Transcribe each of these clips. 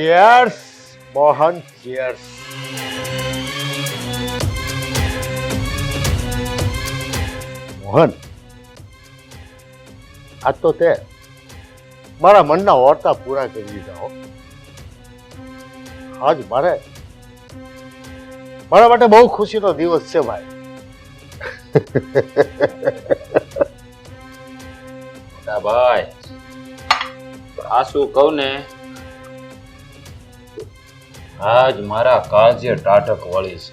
Chairs Mohan chairs Mohan આ તો તે મારા મનના ઓરતા પૂરા કરી દીધા આજ મારે મારા માટે બહુ ખુશીનો દિવસ છે ભાઈ. ભાઈ, આ શું કહું ને? આજ મારા કાળજે ટાઢક વળી છે.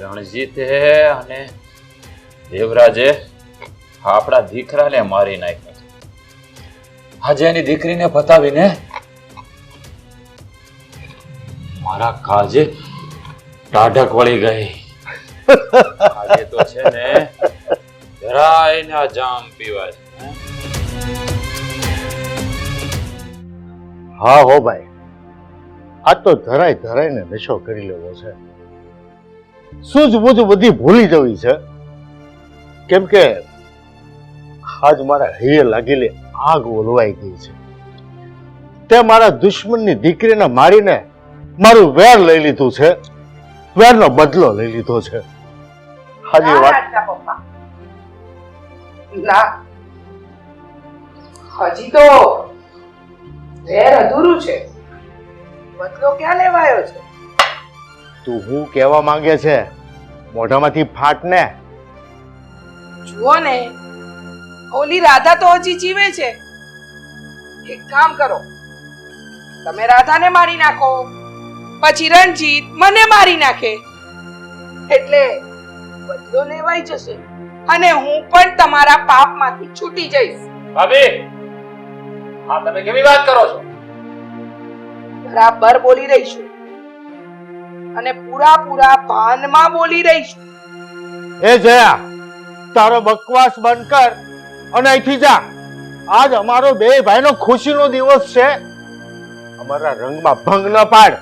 રણજીતે અને દેવરાજે આપણા દીકરાને મારી નાખ્યા આજે એની દીકરીને પતાવીને મારા કાળજે ટાઢક વળી ગઈ. તો છે ને જરાય જામ પીવા હા હો ભાઈ. આ તો ધરાય ધરાઈને નશો કરી લેવો છે. સૂઝબૂઝ બધી ભૂલી જવી છે? કેમ કે આજ મારા હૈયે લાગેલી આગ ઓલવાઈ ગઈ છે. તે મારા દુશ્મનની દીકરીને મારીને મારું વેર લઈ લીધું છે. વેરનો બદલો લઈ લીધો છે. હાજી વાત ના. હજી તો વેર અધૂરું છે. બદલો ક્યાં લેવાયો છે? તું હું કહેવા માંગે છે મોઢામાંથી ફાટ ને. જુઓ ને ઓલી રાધા તો હજી જીવે છે. એક કામ કરો તમે રાધાને મારી નાખો પછી રણજીત મને મારી નાખે. એટલે બદલો લેવાઈ જશે અને હું પણ તમારા પાપમાંથી છૂટી જઈશ. ભાભી હા તમે કેવી વાત કરો છો? બરાબર બોલી રહી છું અને પૂરા પૂરા ભાનમાં બોલી રહી છું એ જયા તારો બકવાસ બંધ કર અને અહીંથી જા. આજ અમારો બે ભાઈનો ખુશીનો દિવસ છે. અમારા રંગમાં ભંગ ન પાડ.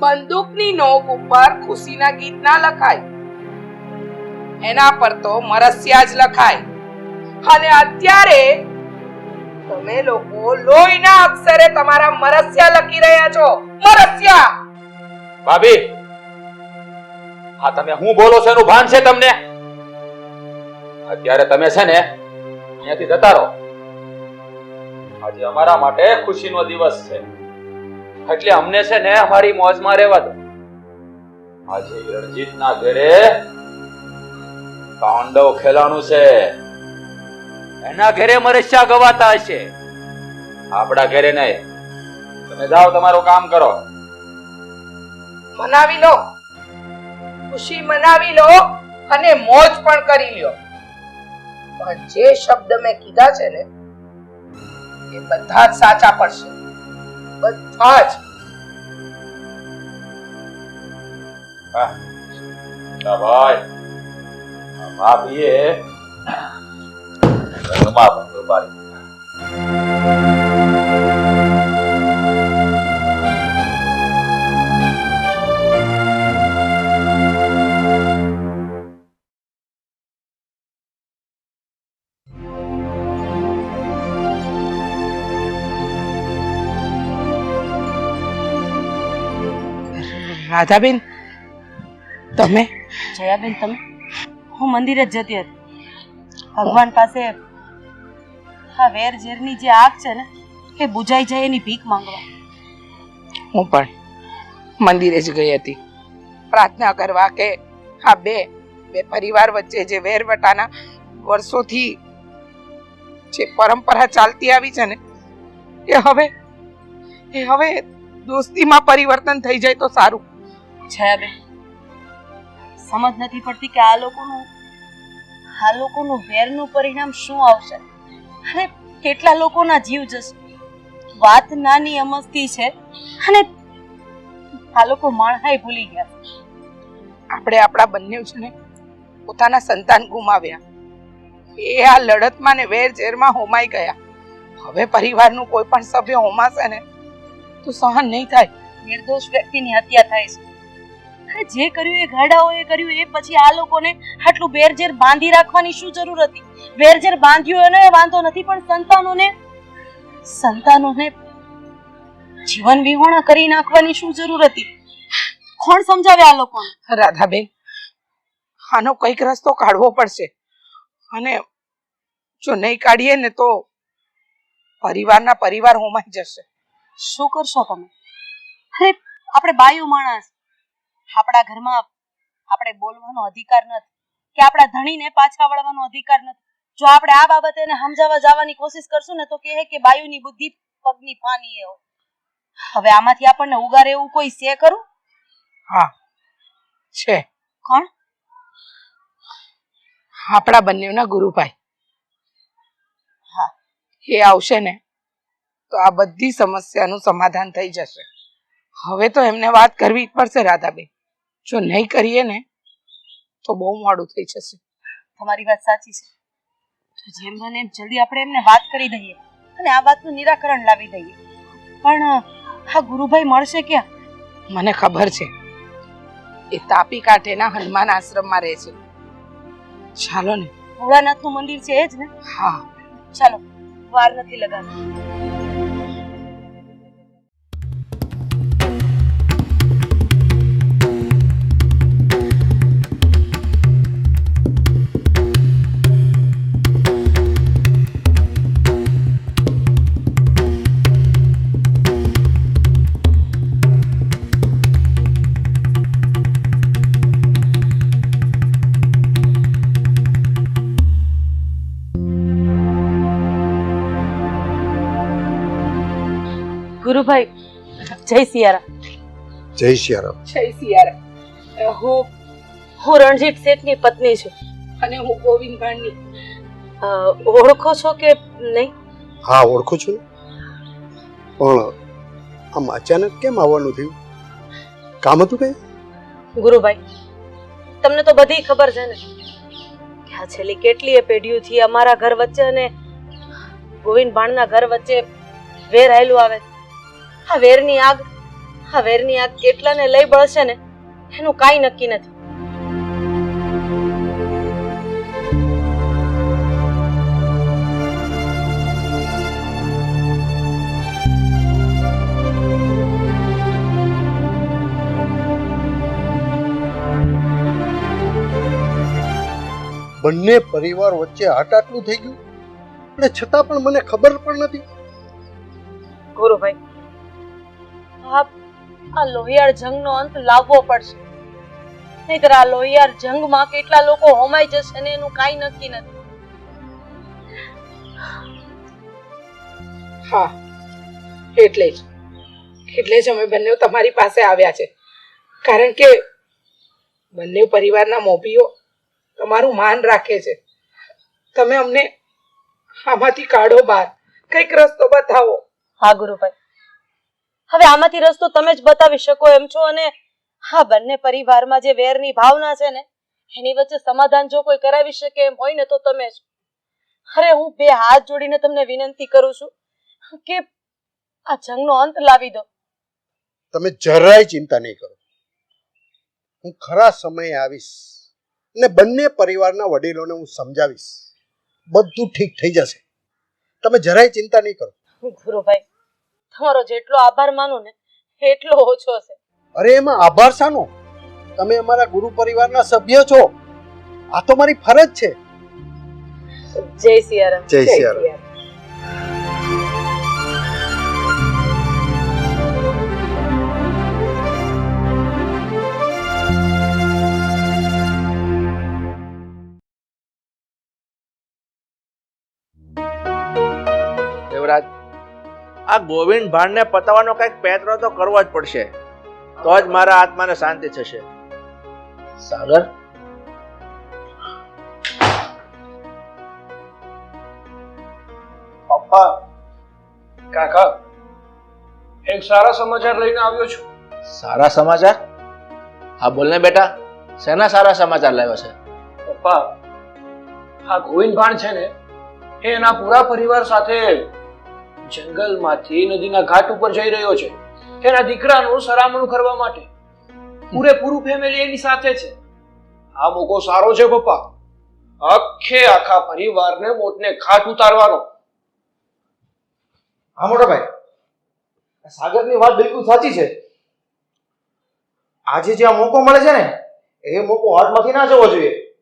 બંદૂકની નોક ઉપર ખુશીના ગીત ના લખાય. એના પર તો મરસ્યા જ લખાય. અને અત્યારે તમે લોકો લોહીના અક્ષરે તમારા મરસ્યા લખી રહ્યા છો. મરસ્યા! ભાભી હા તમે હું બોલો છો એનું ભાન છે તમને? અત્યારે તમે છે ને અહીંયાથી જતા રહો. આજે અમારા માટે ખુશીનો દિવસ છે. એટલે અમને છે ને અમારી મોજમાં રહેવા દો. આજે રણજીતના ઘરે તાંડવ ખેલાણું છે. એના ઘરે મરસ્યા ગવાતા હશે? આપડા ઘરે નહીં. તમે જાઓ તમારું કામ કરો. મનાવી લો. ખુશી મનાવી લો અને મોજ પણ કરી લ્યો. પણ જે શબ્દ મેં કીધા છે ને એ બધા જ સાચા પડશે. બધા જ. ભાઈ. ભાભીએ રંગમાં ભંગ પાડી રાધાબેન તમે જયાબેન તમે હું મંદિરે જ જતી હતી ભગવાન પાસે આ વેર ઝેરની જે આગ છે ને એ બુજાઈ જાય એની ભીખ માંગવા. હું પણ મંદિરે જ ગઈ હતી. પ્રાર્થના કરવા કે આ બે બે પરિવાર વચ્ચે જે વેરવટાના વર્ષોથી જે પરંપરા ચાલતી આવી છે ને એ હવે એ હવે દોસ્તીમાં પરિવર્તન થઈ જાય તો સારું. છે બે સમજ નથી પડતી કે આ લોકોનું આ લોકોનું વેરનું પરિણામ શું આવશે. અને કેટલા લોકોના જીવ જશે? વાત નાની અમસ્તી છે. અને આ લોકો માણહાઈ ભૂલી ગયા આપણે આપણા બંને છે ને પોતાના સંતાન ગુમાવ્યા. એ આ લડતમાં ને વેર ઝેરમાં હોમાઈ ગયા. હવે પરિવારનું કોઈ પણ સભ્ય હોમાશે ને તો સહન નહીં થાય. નિર્દોષ વ્યક્તિની હત્યા થાય છે. અને જે કર્યું એ ગાડાઓએ કર્યું એ પછી આ લોકોને આટલું બેરજેર બાંધી રાખવાની શું જરૂર હતી? વેરઝેર બાંધ્યું એનો એ વાંધો નથી પણ સંતાનોને સંતાનોને જીવન વિહોણા કરી નાખવાની શું જરૂર હતી? કોણ સમજાવે આ લોકોને? રાધાબેન આનો કંઈક રસ્તો કાઢવો પડશે. અને જો નહીં કાઢીએ ને તો પરિવારના પરિવાર હોમાઈ જશે. શું કરશો તમે? અરે આપણે બાયુ માણસ. આપણા ઘરમાં આપણે બોલવાનો અધિકાર નથી. કે આપણા ધણીને પાછા વળવાનો અધિકાર નથી. જો આપણે આ બાબતે એને સમજાવવા જવાની કોશિશ કરશું ને તો કહે કે બાયુની બુદ્ધિ પગની ફાની એ હવે આમાંથી આપણને ઉગારે એવું કોઈ છે ખરું? હા છે. કોણ? આપણા બંનેના ગુરુભાઈ. હા. એ આવશે ને તો આ બધી સમસ્યાનું સમાધાન થઈ જશે. હવે તો એમને વાત કરવી જ પડશે રાધાબેન. જો નહીં કરીએ ને તો બહુ મોડું થઈ જશે. તમારી વાત સાચી છે. તો જેમ બને એમ જલ્દી આપણે એમને વાત કરી દઈએ અને આ વાતનું નિરાકરણ લાવી દઈએ. પણ આ ગુરુભાઈ મળશે ક્યાં? મને ખબર છે. એ તાપી કાંઠેના હનુમાન આશ્રમમાં રહે છે. ચાલો ને. ભોળાનાથનું મંદિર છે એ જ ને? હા. ચાલો વાર નથી લગાવી ગુરુભાઈ જય સિયારા જય સિયારામ. જય સિયારા હું હું રણજીત શેઠની પત્ની છું અને હું ગોવિંદ ભાણની. ઓળખો છો કે નહીં? હા ઓળખું છું. ને પણ આમ અચાનક કેમ આવવાનું થયું? કામ હતું કઈ? ગુરુભાઈ તમને તો બધી ખબર છે ને કે આ છેલ્લી કેટલીય પેઢીઓથી અમારા ઘર વચ્ચે અને ગોવિંદ ભાણના ઘર વચ્ચે વેર આવેલું આવે. છે. આ વેરની આગ આ વેરની આગ કેટલાને લઈ બળશે ને એનું કાંઈ નક્કી નથી. બંને પરિવાર વચ્ચે આટાટલું થઈ ગયું. અને છતાં પણ મને ખબર પણ નથી. ગુરુભાઈ આ આ લોહિયાળ જંગનો અંત લાવવો પડશે. નહીતર આ લોહિયાળ જંગમાં કેટલા લોકો હોમાઈ જશે ને એનું કાંઈ નક્કી નથી. હા એટલે જ. એટલે જ અમે બંને તમારી પાસે આવ્યા છે. કારણ કે બંને પરિવારના મોભીઓ તમારું માન રાખે છે. તમે અમને આમાંથી કાઢો બહાર. કંઈક રસ્તો બતાવો. હા ગુરુભાઈ. હવે આમાંથી રસ્તો તમે જ બતાવી શકો એમ છો અને હા બંને પરિવારમાં જે વેરની ભાવના છે ને એની વચ્ચે સમાધાન જો કોઈ કરાવી શકે એમ હોય ને તો તમે જ. અરે હું બે હાથ જોડીને તમને વિનંતી કરું છું કે આ જંગનો અંત લાવી દો. તમે જરાય ચિંતા નહીં કરો. હું ખરા સમયે આવીશ અને બંને પરિવારના વડીલોને હું સમજાવીશ. બધું ઠીક થઈ જશે. તમે જરાય ચિંતા નહીં કરો. ગુરુભાઈ તમારો જેટલો આભાર માનું ને એટલો ઓછો છે. અરે એમાં આભાર શાનો? તમે અમારા ગુરુ પરિવારના સભ્ય છો. આ તો મારી ફરજ છે. જય સિયારામ. જય સિયારામ. દેવરાજ આ ગોવિંદ ભાણને પતાવવાનો કંઈક પેતરો તો કરવો જ પડશે. તો જ મારા આત્માને શાંતિ થશે. સાગર? પપ્પા કાકા એક સારા સમાચાર લઈને આવ્યો છું. સારા સમાચાર? હા બોલને બેટા શેના સારા સમાચાર લાવ્યો છે? પપ્પા આ ગોવિંદ ભાણ છે ને એ એના પૂરા પરિવાર સાથે જંગલમાંથી નદીના ઘાટ ઉપર જઈ રહ્યો છે. એના દીકરાનું સરામણું કરવા માટે. પૂરેપૂરું ફેમિલી એની સાથે છે. આ મોકો સારો છે પપ્પા. આખે આખા પરિવારને મોટને ઘાટ ઉતારવાનો. હા મોટા ભાઈ. સાગરની વાત બિલકુલ સાચી છે. આજે જે આ મોકો મળે છે ને એ મોકો હાથમાંથી ના જવો જોઈએ.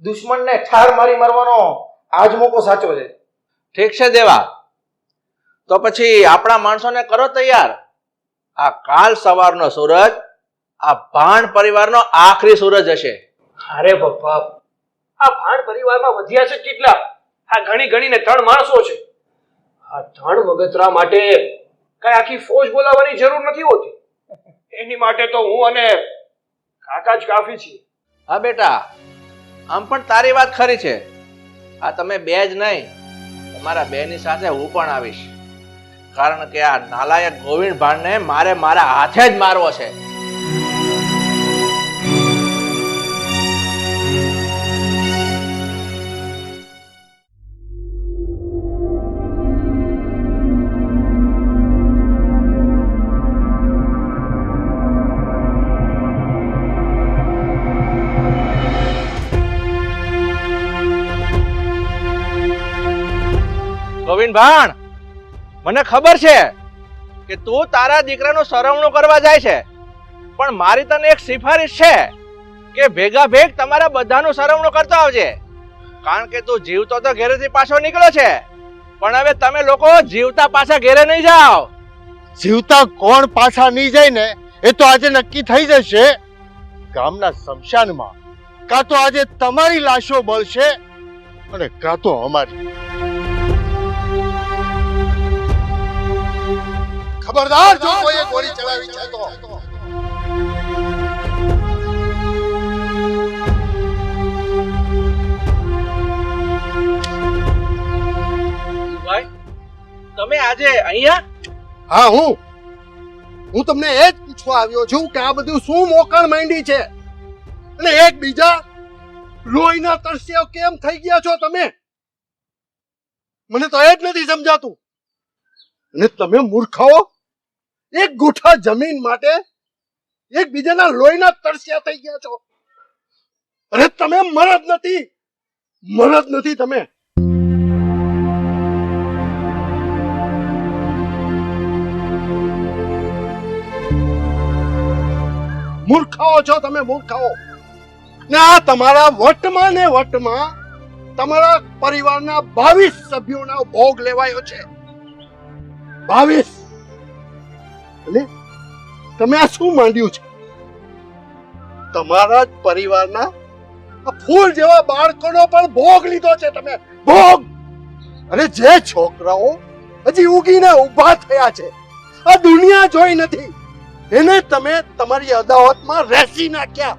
દુશ્મનને ઠાર મારી મારવાનો આજ મોકો સાચો છે. ઠીક છે દેવા. તો પછી આપણા માણસોને કરો તૈયાર. આ કાલ સવારનો સૂરજ આ ભાણ પરિવારનો આખરી સૂરજ હશે. અરે બાપા આ ભાણ પરિવારમાં વધ્યા છે કેટલા? આ ઘણી ગણીને ત્રણ માણસો છે. આ ત્રણ મગતરા માટે કઈ આખી ફોજ બોલાવવાની જરૂર નથી હોતી. એની માટે તો હું અને કાકા જ કાફી છીએ. હા બેટા આમ પણ તારી વાત ખરી છે. આ તમે બે જ નહીં તમારા બેની સાથે હું પણ આવીશ. કારણ કે આ નાલાયક ગોવિંદ ભાણને મારે મારા હાથે જ મારવો છે. ગોવિંદ ભાણ! મને ખબર છે કે તું તારા દીકરાનું સરવણો કરવા જાય છે. પણ મારી તને એક સિફારિશ છે કે ભેગા ભેગ તમારા બધાનું સરવણું કરતો આવજે. કારણ કે તું જીવતો તો ઘેરેથી પાછો નીકળ્યો છે. પણ હવે તમે લોકો જીવતા પાછા ઘેરે નહીં જાઓ. જીવતા કોણ પાછા નહીં જાય ને એ તો આજે નક્કી થઈ જશે. ગામના શમશાનમાં. કાં તો આજે તમારી લાશો બળશે અને કાં તો અમારી. ખબરદાર જો કોઈએ ગોળી ચલાવી છે તો. તમે આજે અહીંયા? હા હું. હું તમને એ જ પૂછવા આવ્યો છું કે આ બધું શું મોકણ માંડી છે? અને એક બીજા લોહીના તરસ્યા કેમ થઈ ગયા છો તમે? મને તો એ જ નથી સમજાતું. અને તમે મૂર્ખાઓ એક ગુઠા જમીન માટે એક બીજાના લોહીના તરસ્યા થઈ ગયા છો. અરે તમે મરદ નથી. મરદ નથી તમે. મૂર્ખાઓ છો તમે મૂર્ખાઓ. ને આ તમારા વટમાં ને વટમાં તમારા પરિવારના બાવીસ સભ્યોના ભોગ લેવાયો છે. બાવીસ. અને તમે આ શું માંડ્યું છે? તમારા જ પરિવારના ફૂલ જેવા બાળકોનો પણ ભોગ લીધો છે તમે. ભોગ! અરે જે છોકરાઓ હજી ઉગીને ઊભા થયા છે, આ દુનિયા જોઈ નથી. એને તમે તમારી અદાવતમાં રેસી નાખ્યા.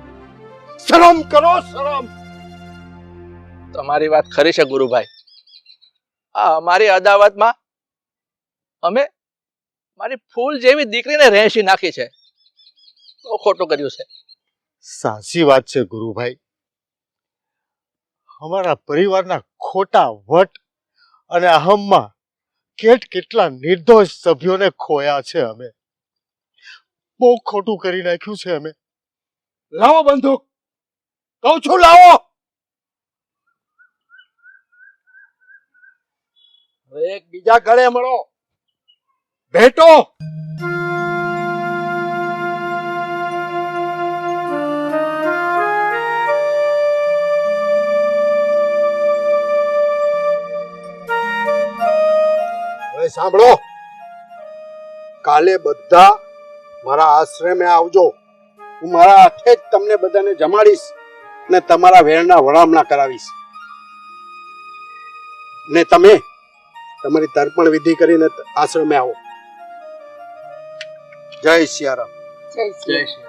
શરમ કરો, શરમ. તમારી વાત ખરી છે ગુરુભાઈ. આ અમારી અદાવતમાં અમે મારી ફૂલ જેવી દીકરીને રહેશી નાખી છે. બહુ ખોટું કર્યું છે. સાચી વાત છે ગુરુભાઈ. અમારા પરિવારના ખોટા વટ અને અહમમાં કેટ કેટલા નિર્દોષ સભ્યોને ખોયા છે અમે. બહુ ખોટું કરી નાખ્યું છે અમે. લાવો બંદૂક. કહું છું લાવો. હવે એક બીજા ઘરે મળો. ભેટો સાંભળો. કાલે બધા મારા આશ્રમે આવજો. હું મારા હાથે જ તમને બધાને જમાડીશ ને તમારા વેરના વળામણા કરાવીશ. ને તમે તમારી તર્પણ વિધિ કરીને આશ્રમે આવો. જય સિયારામ. જય શ્રી જય શ્રી